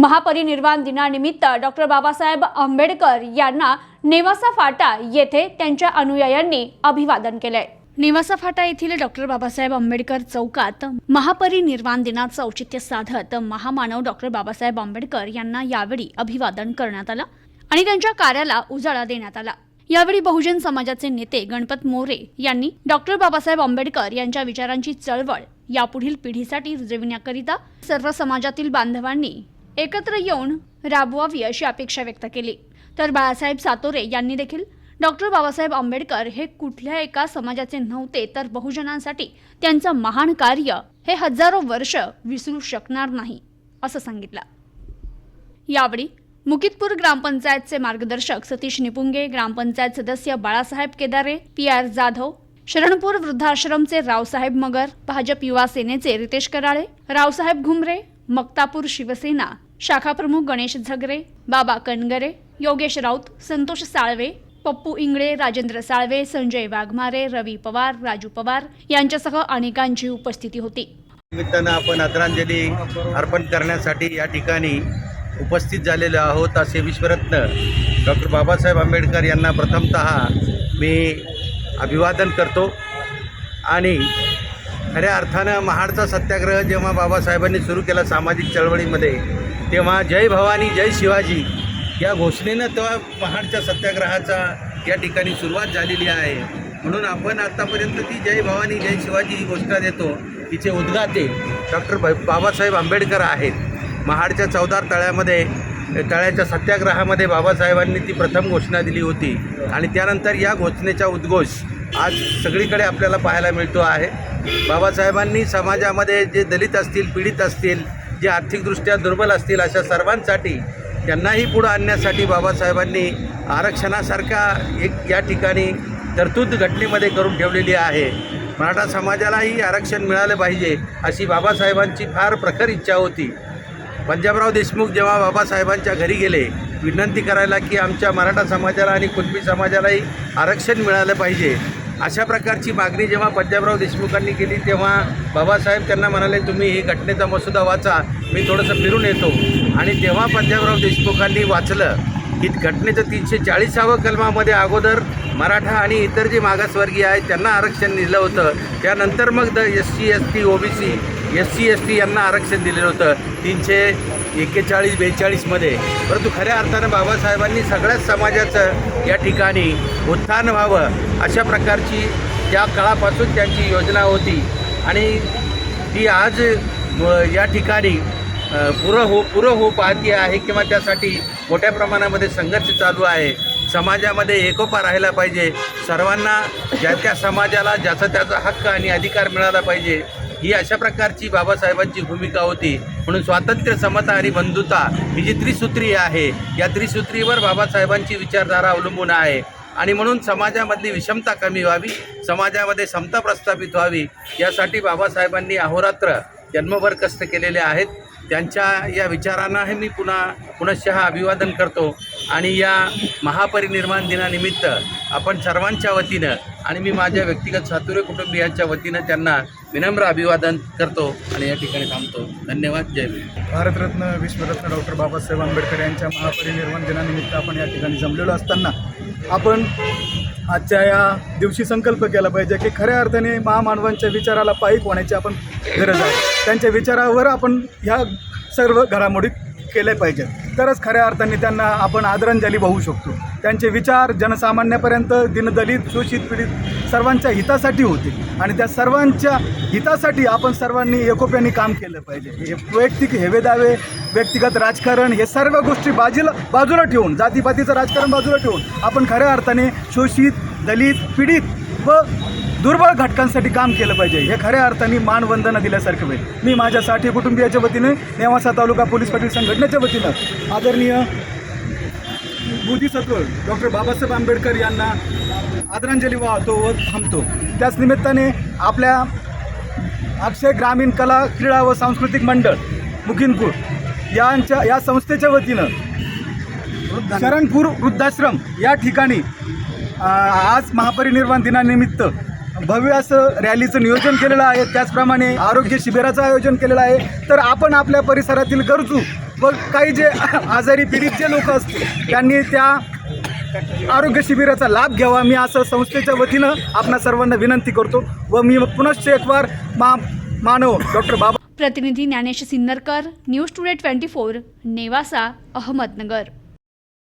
महापरिनिर्वाण दिनानिमित्त डॉक्टर बाबासाहेब आंबेडकर यांना नेवासा फाटा येथे त्यांच्या अनुयायांनी अभिवादन केलंय. नेवासा फाटा येथील डॉक्टर बाबासाहेब आंबेडकर चौकात महापरिनिर्वाण दिनाचं औचित्य साधत महामानव डॉक्टर बाबासाहेब आंबेडकर यांना यावेळी अभिवादन करण्यात आलं आणि त्यांच्या कार्याला उजाळा देण्यात आला. यावेळी बहुजन समाजाचे नेते गणपत मोरे यांनी डॉक्टर बाबासाहेब आंबेडकर यांच्या विचारांची चळवळ यापुढील पिढीसाठी रुजविण्याकरिता सर्व समाजातील बांधवांनी एकत्र येऊन राबवावी अशी अपेक्षा व्यक्त केली. तर बाळासाहेब सातोरे यांनी देखील डॉक्टर बाबासाहेब आंबेडकर हे कुठल्या एका समाजाचे नव्हते तर बहुजनांसाठी त्यांचं महान कार्य हे हजारो वर्ष विसरू शकणार नाही असं सांगितलं. यावेळी मुकितपूर ग्रामपंचायतचे मार्गदर्शक सतीश निपुंगे ग्रामपंचायत सदस्य बाळासाहेब केदारे पी आर जाधव शरणपूर वृद्धाश्रमचे रावसाहेब मगर भाजप युवा सेनेचे रितेश कराळे रावसाहेब घुमरे मक्तापूर शिवसेना शाखाप्रमुख गणेश झगरे बाबा कणगरे योगेश राऊत संतोष साळवे पप्पू इंगळे राजेंद्र साळवे संजय वाघमारे रवी पवार राजू पवार यांच्यासह अनेकांची उपस्थिती होती. निमित्तानं आपण आदरांजली अर्पण करण्यासाठी या ठिकाणी उपस्थित झालेलो आहोत असे विश्वरत्न डॉक्टर बाबासाहेब आंबेडकर यांना प्रथमतः मी अभिवादन करतो आणि खऱ्या अर्थानं महाडचा सत्याग्रह जेव्हा बाबासाहेबांनी सुरू केला सामाजिक चळवळीमध्ये तेव्हा जय भवानी जय शिवाजी या घोषणेनं तेव्हा महाडच्या सत्याग्रहाचा या ठिकाणी सुरुवात झालेली आहे. म्हणून आपण आत्तापर्यंत ती जय भवानी जय शिवाजी ही घोषणा देतो. तिचे उद्गाते डॉक्टर बाबासाहेब आंबेडकर आहेत. महाडच्या चौदार तळ्यामध्ये तळ्याच्या सत्याग्रहामध्ये बाबासाहेबांनी ती प्रथम घोषणा दिली होती. आणि त्यानंतर या घोषणेचा उद्घोष आज सगळीकडे आपल्याला पाहायला मिळतो आहे. बाबासाहेबांनी समाजामध्ये जे दलित असतील पीडित असतील जे आर्थिकदृष्ट्या दुर्बल असतील अशा सर्वांसाठी त्यांनाही पुढं आणण्यासाठी बाबासाहेबांनी आरक्षणासारखा एक या ठिकाणी तरतूद घटनेमध्ये करून ठेवलेली आहे. मराठा समाजालाही आरक्षण मिळालं पाहिजे अशी बाबासाहेबांची फार प्रखर इच्छा होती. पंजाबराव देशमुख जेव्हा बाबासाहेबांच्या घरी गेले विनंती करायला की आमच्या मराठा समाजाला आणि कुणबी समाजालाही आरक्षण मिळालं पाहिजे. अशा प्रकारची मागणी जेव्हा पंजाबराव देशमुखांनी केली तेव्हा बाबासाहेब त्यांना म्हणाले तुम्ही ही घटनेचा मसुदा वाचा मी थोडंसं फिरून येतो. आणि तेव्हा पंजाबराव देशमुखांनी वाचलं की घटनेचं तीनशे चाळीसावं कलमामध्ये अगोदर मराठा आणि इतर जे मागासवर्गीय आहेत त्यांना आरक्षण दिलं होतं. त्यानंतर मग the S C S T O B C S C S T यांना आरक्षण दिलेलं होतं. तीनशे एक्केचाळीस बेचाळीसमध्ये परंतु खऱ्या अर्थानं बाबासाहेबांनी सगळ्याच समाजाचं या ठिकाणी उत्थान व्हावं अशा प्रकारची त्या काळापासून त्यांची योजना होती. आणि ती आज या ठिकाणी पुरं हो पुरं हो पाहती आहे किंवा त्यासाठी मोठ्या प्रमाणामध्ये संघर्ष चालू आहे. समाजामध्ये एकोपा राहिला पाहिजे. सर्वांना ज्या त्या समाजाला ज्याचा त्याचा हक्क आणि अधिकार मिळाला पाहिजे. ही अशा प्रकारची बाबासाहेबांची भूमिका होती. म्हणून स्वातंत्र्य समता आणि बंधुता ही जी त्रिसूत्री आहे या त्रिसूत्रीवर बाबासाहेबांची विचारधारा अवलंबून आहे. आणि म्हणून समाजामधली विषमता कमी व्हावी समाजामध्ये समता प्रस्थापित व्हावी यासाठी बाबासाहेबांनी अहोरात्र जन्मभर कष्ट केलेले आहेत. त्यांच्या या विचारांनाही मी पुन्हा पुनश्च अभिवादन करतो. आणि या महापरिनिर्माण दिनानिमित्त आपण सर्वांच्या वतीनं आणि मी माझ्या व्यक्तिगत सातुरे कुटुंबियांच्या वतीनं त्यांना विनम्र अभिवादन करतो आणि या ठिकाणी थांबतो. धन्यवाद. जय भारतरत्न विश्वरत्न डॉक्टर बाबासाहेब आंबेडकर यांच्या महापरिनिर्वाण दिनानिमित्त आपण या ठिकाणी जमलेलो असताना आपण आजच्या या दिवशी संकल्प केला पाहिजे की खऱ्या अर्थाने महामानवांच्या विचाराला पायीक होण्याची आपण गरज आहे. त्यांच्या विचारावर आपण ह्या सर्व घडामोडी केल्या पाहिजेत. तरच खऱ्या अर्थाने त्यांना आपण आदरांजली वाहू शकतो. त्यांचे विचार जनसामान्यापर्यंत दिनदलित शोषित पीडित सर्वांच्या हितासाठी होते. आणि त्या सर्वांच्या हितासाठी आपण सर्वांनी एकोप्याने काम केलं पाहिजे. हे वैयक्तिक हेवेदावे व्यक्तिगत राजकारण हे सर्व गोष्टी बाजूला बाजूला ठेवून जातीपातीचं राजकारण बाजूला ठेवून आपण खऱ्या अर्थाने शोषित दलित पीडित व दुर्बळ घटकांसाठी काम केलं पाहिजे. हे खऱ्या अर्थाने मानवंदना दिल्यासारखं होईल. मी माझ्या साठी कुटुंबियाच्या वतीने नेवासा तालुका पोलीस पाटील संघटनेच्या वतीनं आदरणीय बोधिसत्व डॉक्टर बाबासाहेब आंबेडकर यांना आदरांजली वाहतो व थांबतो. त्याच निमित्ताने आपल्या अक्षय ग्रामीण कला क्रीडा व सांस्कृतिक मंडळ मुकिनपूर यांच्या या संस्थेच्या वतीनं शरणपूर वृद्धाश्रम या ठिकाणी आज महापरिनिर्वाण दिनानिमित्त भव्य असं रॅलीचं नियोजन केलेलं आहे. त्याचप्रमाणे आरोग्य शिबिराचं आयोजन केलेलं आहे. तर आपण आपल्या परिसरातील गरजू व काही जे आजारी पीडित जे लोक असतील त्यांनी त्या आरोग्य शिबिराचा लाभ घ्यावा. मी असं संस्थेच्या वतीनं आपणा सर्वांना विनंती करतो व मी पुनश्च एकवार मा मानव डॉक्टर बाबा प्रतिनिधी Dnyanesh Sinnarkar news today twenty four Nevasa Ahmednagar.